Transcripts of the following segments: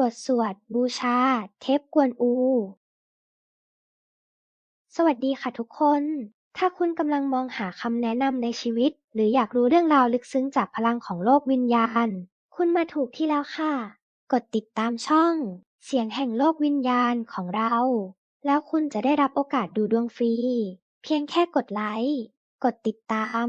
บทสวดบูชา เทพกวนอู สวัสดีค่ะทุกคน ถ้าคุณกำลังมองหาคำแนะนำในชีวิต หรืออยากรู้เรื่องราวลึกซึ้งจากพลังของโลกวิญญาณ คุณมาถูกที่แล้วค่ะ กดติดตามช่อง เสียงแห่งโลกวิญญาณของเรา แล้วคุณจะได้รับโอกาสดูดวงฟรี เพียงแค่กดไลค์ กดติดตาม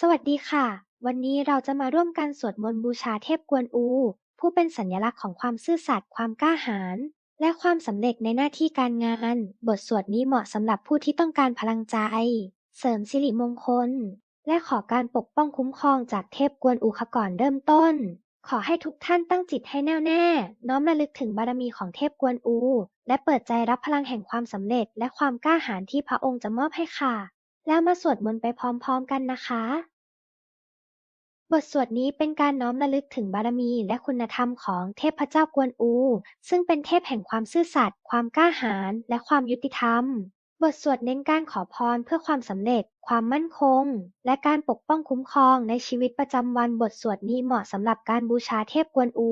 สวัสดีค่ะ วันนี้เราจะมาร่วมกันสวดมนต์บูชาเทพกวนอู ผู้เป็นสัญลักษณ์ของความซื่อสัตย์ความกล้าหาญและความสำเร็จในหน้าที่การงาน บทสวดนี้เหมาะสำหรับผู้ที่ต้องการพลังใจ เสริมสิริมงคล และขอการปกป้องคุ้มครองจากเทพกวนอูค่ะก่อนเริ่มต้น ขอให้ทุกท่านตั้งจิตให้แน่วแน่ น้อมระลึกถึงบารมีของเทพกวนอู และเปิดใจรับพลังแห่งความสำเร็จ และความกล้าหาญที่พระองค์จะมอบให้ค่ะ แล้วมาสวดมนต์ไปพร้อม ๆ กันนะคะ บทสวดนี้เป็นการน้อมระลึกถึงบารมีและคุณธรรมของเทพเจ้ากวนอู ซึ่งเป็นเทพแห่งความซื่อสัตย์ ความกล้าหาญ และความยุติธรรม บทสวดเน้นการขอพรเพื่อความสำเร็จ ความมั่นคง และการปกป้องคุ้มครองในชีวิตประจำวัน บทสวดนี้เหมาะสำหรับการบูชาเทพกวนอู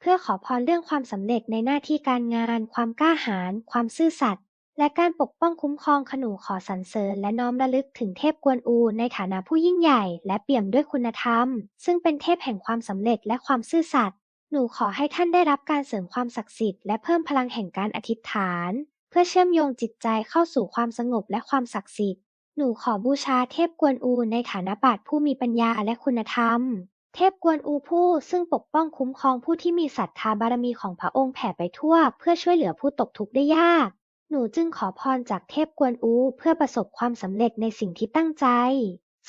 เพื่อขอพรเรื่องความสำเร็จในหน้าที่การงาน ความกล้าหาญ ความซื่อสัตย์ และการปกป้องคุ้มครองขนูขอสรรเสริญและน้อมระลึกถึงเทพกวนอูในฐานะผู้ยิ่งใหญ่และเปี่ยมด้วยคุณธรรม ซึ่งเป็นเทพแห่งความสำเร็จและความซื่อสัตย์หนูขอให้ท่านได้รับการเสริมความศักดิ์สิทธิ์และเพิ่มพลังแห่งการอธิษฐาน เพื่อเชื่อมโยงจิตใจเข้าสู่ความสงบและความศักดิ์สิทธิ์หนูขอบูชาเทพกวนอูในฐานะบาทผู้มีปัญญาและคุณธรรม เทพกวนอูผู้ซึ่งปกป้องคุ้มครองผู้ที่มีศรัทธาบารมีของพระองค์แผ่ไปทั่ว เพื่อช่วยเหลือผู้ตกทุกข์ได้ยาก หนูจึงขอพรจากเทพกวนอูเพื่อประสบความสำเร็จในสิ่งที่ตั้งใจ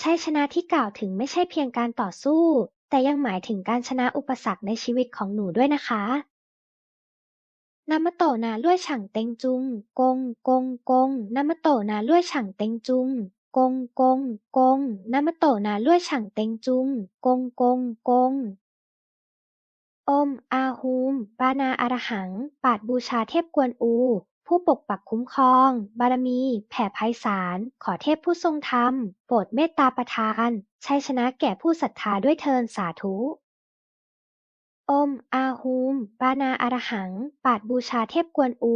ชัยชนะที่กล่าวถึงไม่ใช่เพียงการต่อสู้ แต่ยังหมายถึงการชนะอุปสรรคในชีวิตของหนูด้วยนะคะนามโตนาล่วยฉ่างเต็งจุง กง กง กงนามโตนาล่วยฉ่างเต็งจุง กง กง กงนามโตนาล่วยฉ่างเต็งจุง กง กง กง อม อาฮูม ปานาอารหัง ปาดบูชาเทพกวนอู ผู้ปกปักคุ้มครอง บารมี แผ่ไพศาล ขอเทพผู้ทรงธรรม โปรดเมตตาประทาน ชัยชนะแก่ผู้ศรัทธาด้วยเทินสาธุ อม อาฮูม ปานาอารหัง ปาดบูชาเทพกวนอู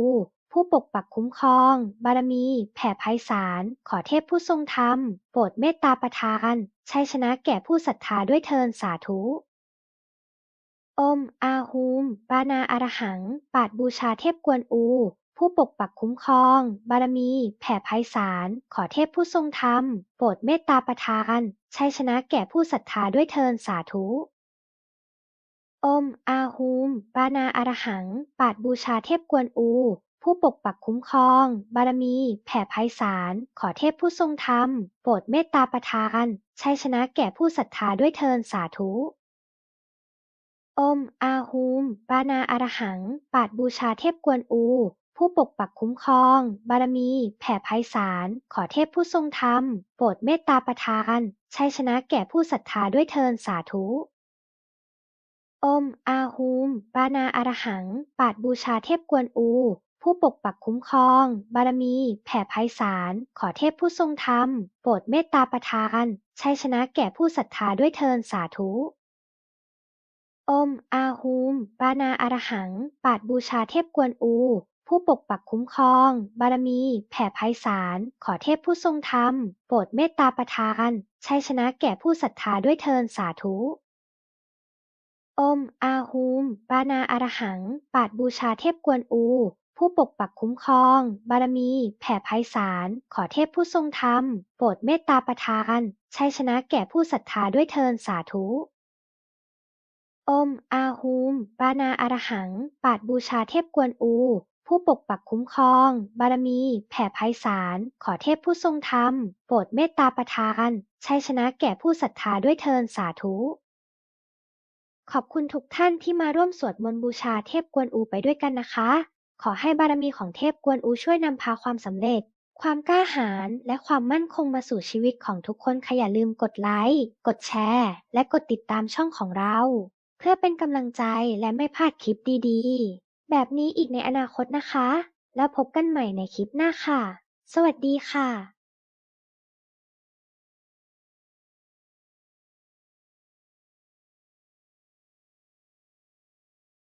ผู้ปกปักคุ้มครอง บารมี แผ่ไพศาล ขอเทพผู้ทรงธรรม โปรดเมตตาประทาน ชัยชนะแก่ผู้ศรัทธาด้วยเทินสาธุอม อาฮูม ปานาอารหัง ปาดบูชาเทพกวนอู ผู้ปกปักคุ้มครอง บารมี แผ่ไพศาล ขอเทพผู้ทรงธรรม โปรดเมตตาประทาน ชัยชนะแก่ผู้ศรัทธาด้วยเทินสาธุ อม อาฮูม ปานาอารหัง ปาดบูชาเทพกวนอู ผู้ปกปักคุ้มครอง บารมี แผ่ไพศาล ขอเทพผู้ทรงธรรม โปรดเมตตาประทาน ชัยชนะแก่ผู้ศรัทธาด้วยเทินสาธุอม อาฮูม ปานาอารหัง ปาดบูชาเทพกวนอู ผู้ปกปักคุ้มครอง บารมี แผ่ไพศาล ขอเทพผู้ทรงธรรม โปรดเมตตาประทาน ชัยชนะแก่ผู้ศรัทธาด้วยเทินสาธุ อม อาฮูม ปานาอารหัง ปาดบูชาเทพกวนอู ผู้ปกปักคุ้มครอง บารมี แผ่ไพศาล ขอเทพผู้ทรงธรรม โปรดเมตตาประทาน ชัยชนะแก่ผู้ศรัทธาด้วยเทินสาธุอม อาฮูม ปานาอารหัง ปาดบูชาเทพกวนอูผู้ปกปักคุ้มครอง บารมี แผ่ไพศาล ขอเทพผู้ทรงธรรม โปรดเมตตาประทาน ชัยชนะแก่ผู้ศรัทธาด้วยเทินสาธุ อม อาฮูม ปานาอารหัง ปาดบูชาเทพกวนอู ผู้ปกปักคุ้มครอง บารมี แผ่ไพศาล ขอเทพผู้ทรงธรรม โปรดเมตตาประทาน ชัยชนะแก่ผู้ศรัทธาด้วยเทินสาธุอม อาฮูม ปานาอารหัง ปาดบูชาเทพกวนอู ผู้ปกปักคุ้มครอง บารมี แผ่ไพศาล ขอเทพผู้ทรงธรรม โปรดเมตตาประทาน ชัยชนะแก่ผู้ศรัทธาด้วยเทินสาธุ ขอบคุณทุกท่านที่มาร่วมสวดมนต์บูชาเทพกวนอูไปด้วยกันนะคะ ขอให้บารมีของเทพกวนอูช่วยนำพาความสำเร็จ ความกล้าหาญและความมั่นคงมาสู่ชีวิตของทุกคนค่ะอย่าลืมกดไลค์ กดแชร์ และกดติดตามช่องของเรา เพื่อเป็นกำลังใจและไม่พลาดคลิปดีๆ แบบนี้อีกในอนาคตนะคะ แล้วพบกันใหม่ในคลิปหน้าค่ะ สวัสดีค่ะ